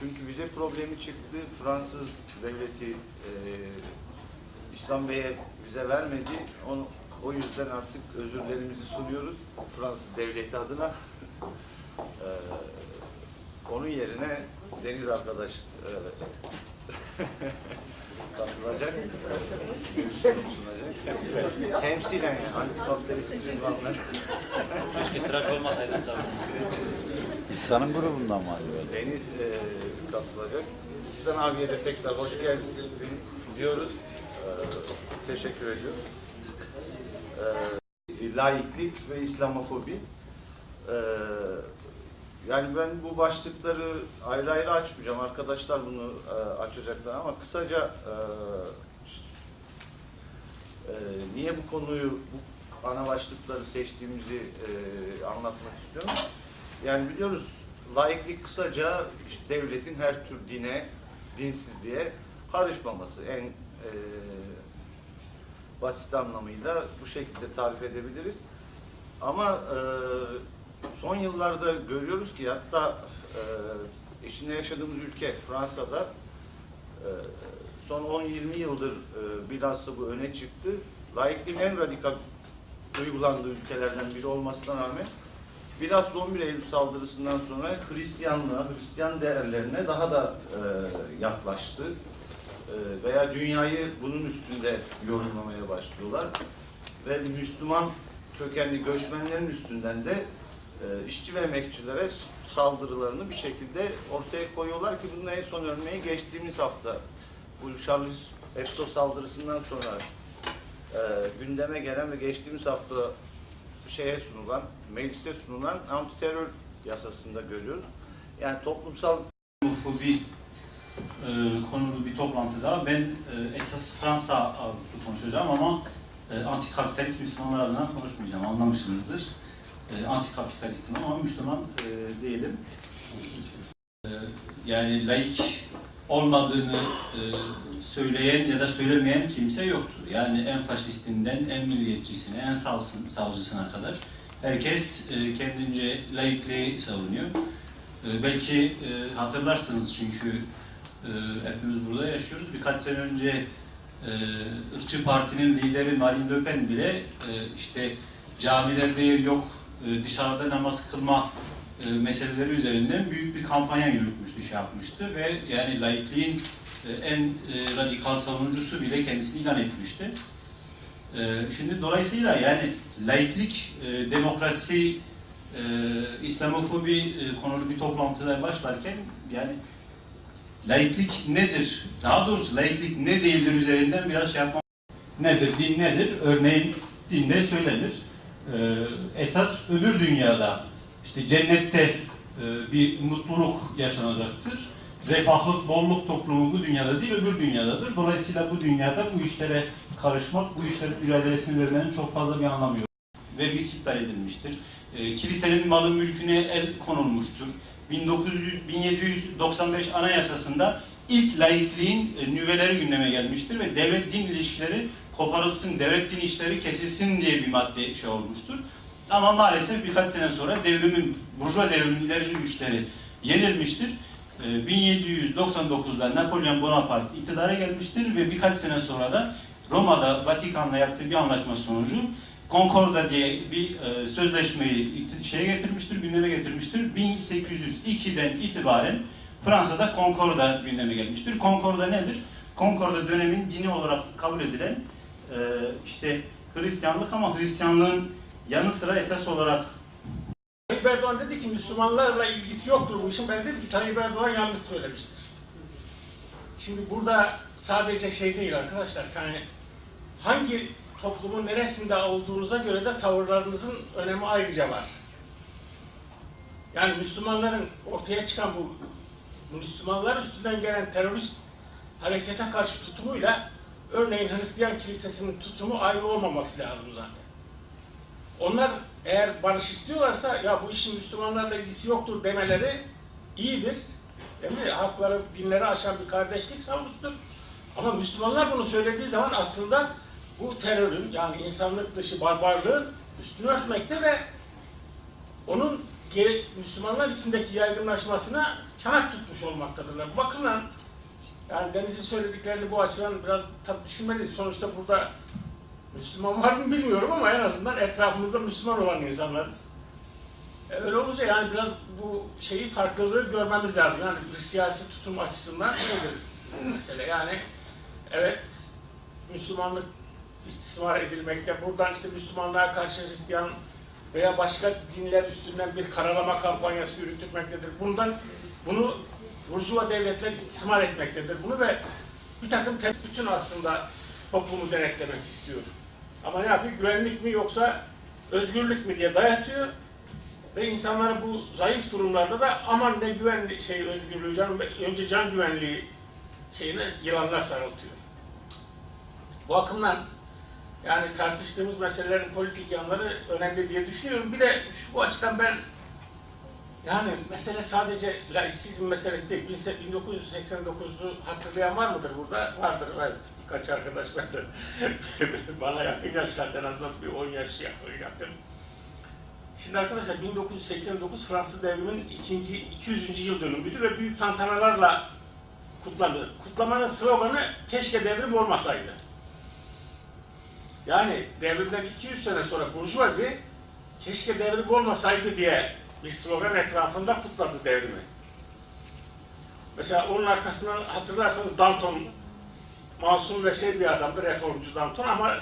çünkü vize problemi çıktı. Fransız devleti e, İslam Bey'e vize vermedi. Onu, o yüzden artık özürlerimizi sunuyoruz Fransız devleti adına. E, onun yerine Deniz arkadaş e, katılacak. sunacak. Temsilen yani antikapitalist uzmanlar. Keşke tıraş olmasaydın sağ olsun. İhsan'ın grubundan mı acaba? Deniz e, katılacak. İhsan abiye de tekrar hoş geldin diyoruz. E, teşekkür ediyoruz. E, laiklik ve İslamofobi. E, yani ben bu başlıkları ayrı ayrı açmayacağım. Arkadaşlar bunu e, açacaklar ama kısaca e, e, niye bu konuyu, bu ana başlıkları seçtiğimizi e, anlatmak istiyorum. Yani biliyoruz laiklik kısaca işte devletin her tür dine, dinsizliğe karışmaması. En e, basit anlamıyla bu şekilde tarif edebiliriz. Ama e, son yıllarda görüyoruz ki hatta e, içinde yaşadığımız ülke Fransa'da e, son 10-20 yıldır e, bilhassa bu öne çıktı. Laikliğin en radikal uygulandığı ülkelerden biri olmasına rağmen bilhassa 11 Eylül saldırısından sonra Hristiyanlığa, Hristiyan değerlerine daha da e, yaklaştı. E, veya dünyayı bunun üstünde yorumlamaya başlıyorlar. Ve Müslüman kökenli göçmenlerin üstünden de işçi ve emekçilere saldırılarını bir şekilde ortaya koyuyorlar ki bunun en son örneği geçtiğimiz hafta bu Charles Hebdo saldırısından sonra e, gündeme gelen ve geçtiğimiz hafta şeye sunulan, mecliste sunulan anti terör yasasında görüyoruz. Yani toplumsal homofobi e, konulu bir toplantıda ben e, esas Fransa konuşacağım ama e, antikapitalist Müslümanlar adına konuşmayacağım. Anlamışsınızdır. E, antikapitalistim ama Müslüman e, değilim. E, yani laik olmadığını e, söyleyen ya da söylemeyen kimse yoktur. Yani en faşistinden en milliyetçisine, en sağsın, savcısına kadar herkes e, kendince laikliği savunuyor. E, belki e, hatırlarsınız çünkü e, hepimiz burada yaşıyoruz. Birkaç sene önce e, ırkçı partinin lideri Marine Le Pen bile e, işte camilerde yer yok, e, dışarıda namaz kılma e, meseleleri üzerinden büyük bir kampanya yürütmüştü, şey yapmıştı ve yani laikliğin e, en radikal savunucusu bile kendisini ilan etmişti. Şimdi dolayısıyla yani laiklik, demokrasi, İslamofobi konulu bir toplantıda başlarken yani laiklik nedir? Daha doğrusu laiklik ne değildir üzerinden biraz şey yapmam. Nedir? Din nedir? Örneğin dinde söylenir. E, esas öbür dünyada işte cennette e, bir mutluluk yaşanacaktır. Refahlık, bolluk toplumu bu dünyada değil öbür dünyadadır. Dolayısıyla bu dünyada bu işlere karışmak, bu işlerin mücadelesini vermenin çok fazla bir anlamı yok. Vergisi iptal edilmiştir. E, kilisenin malı mülküne el konulmuştur. 1900, 1795 Anayasası'nda ilk laikliğin e, nüveleri gündeme gelmiştir ve devlet din ilişkileri koparılsın, devlet din işleri kesilsin diye bir madde şey olmuştur. Ama maalesef birkaç sene sonra devrimin, burjuva devrimin ilerici güçleri yenilmiştir. E, 1799'da Napolyon Bonaparte iktidara gelmiştir ve birkaç sene sonra da Roma'da Vatikan'la yaptığı bir anlaşma sonucu Concorda diye bir e, sözleşmeyi şeye getirmiştir, gündeme getirmiştir. 1802'den itibaren Fransa'da Concorda gündeme gelmiştir. Concorda nedir? Concorda dönemin dini olarak kabul edilen e, işte Hristiyanlık ama Hristiyanlığın yanı sıra esas olarak Tayyip Erdoğan dedi ki Müslümanlarla ilgisi yoktur bu işin. Ben dedim ki Tayyip Erdoğan yanlış söylemiştir. Şimdi burada sadece şey değil arkadaşlar. Yani hangi toplumun neresinde olduğunuza göre de tavırlarınızın önemi ayrıca var. Yani Müslümanların ortaya çıkan bu, Müslümanlar üstünden gelen terörist harekete karşı tutumuyla örneğin Hristiyan kilisesinin tutumu aynı olmaması lazım zaten. Onlar eğer barış istiyorlarsa ya bu işin Müslümanlarla ilgisi yoktur demeleri iyidir. Değil mi? Hakları, dinleri aşan bir kardeşlik savunusudur. Ama Müslümanlar bunu söylediği zaman aslında bu terörün yani insanlık dışı barbarlığın üstünü örtmekte ve onun Müslümanlar içindeki yaygınlaşmasına çanak tutmuş olmaktadırlar. Bu bakımdan yani Deniz'in söylediklerini bu açıdan biraz tabii düşünmeliyiz. Sonuçta burada Müslüman var mı bilmiyorum ama en azından etrafımızda Müslüman olan insanlarız. E, Öyle olunca yani biraz bu şeyi farklılığı görmemiz lazım. Yani bir siyasi tutum açısından nedir mesele? Yani evet Müslümanlık istismar edilmekte. Buradan işte Müslümanlığa karşı Hristiyan veya başka dinler üstünden bir karalama kampanyası yürütülmektedir. Bundan bunu Burjuva devletler istismar etmektedir. Bunu ve bir takım bütün aslında toplumu denetlemek istiyor. Ama ne yapıyor? Güvenlik mi yoksa özgürlük mü diye dayatıyor. Ve insanlara bu zayıf durumlarda da aman ne güvenli şey özgürlüğü canım önce can güvenliği şeyine yılanlar sarıltıyor. Bu bakımdan yani tartıştığımız meselelerin politik yanları önemli diye düşünüyorum. Bir de şu açıdan ben yani mesele sadece laisizm meselesi değil. 1989'u hatırlayan var mıdır burada? Vardır evet. Birkaç arkadaş benden. Bana yakın yaşlarda en azından bir 10 yaş yakın. Şimdi arkadaşlar 1989 Fransız devriminin ikinci 200. yıl dönümüydü ve büyük tantanalarla kutlandı. Kutlamanın sloganı keşke devrim olmasaydı. Yani devrimden 200 sene sonra Burjuvazi keşke devrim olmasaydı diye bir slogan etrafında kutladı devrimi. Mesela onun arkasından hatırlarsanız Danton masum ve şey bir adamdı, reformcu Danton ama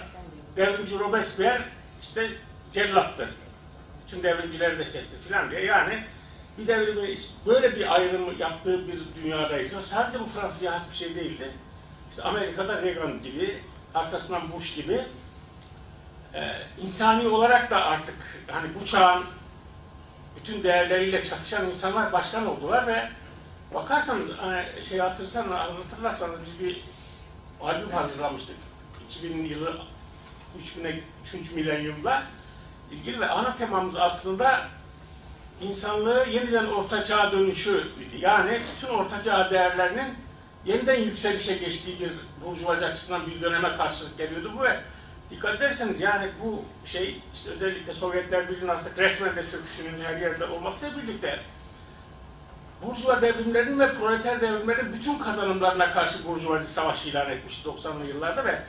devrimci Robespierre işte cellattı. Bütün devrimcileri de kesti filan diye. Yani bir devrimi böyle bir ayrım yaptığı bir dünyadayız. Ya Sadece bu Fransa'ya has bir şey değildi. İşte Amerika'da Reagan gibi, arkasından Bush gibi e, insani olarak da artık hani bu çağın bütün değerleriyle çatışan insanlar başkan oldular ve bakarsanız hani şey hatırlarsanız, hatırlarsanız biz bir albüm hazırlamıştık. 2000 yılı 3000'e 3. milenyumda ilgili ve ana temamız aslında insanlığı yeniden orta çağa dönüşü. Yani bütün orta çağ değerlerinin yeniden yükselişe geçtiği bir burjuvazi açısından bir döneme karşılık geliyordu bu ve dikkat ederseniz yani bu şey işte özellikle Sovyetler Birliği'nin artık resmen de çöküşünün her yerde olmasıyla birlikte. Burjuva devrimlerinin ve proleter devrimlerin bütün kazanımlarına karşı Burjuvazi savaş ilan etmiş 90'lı yıllarda ve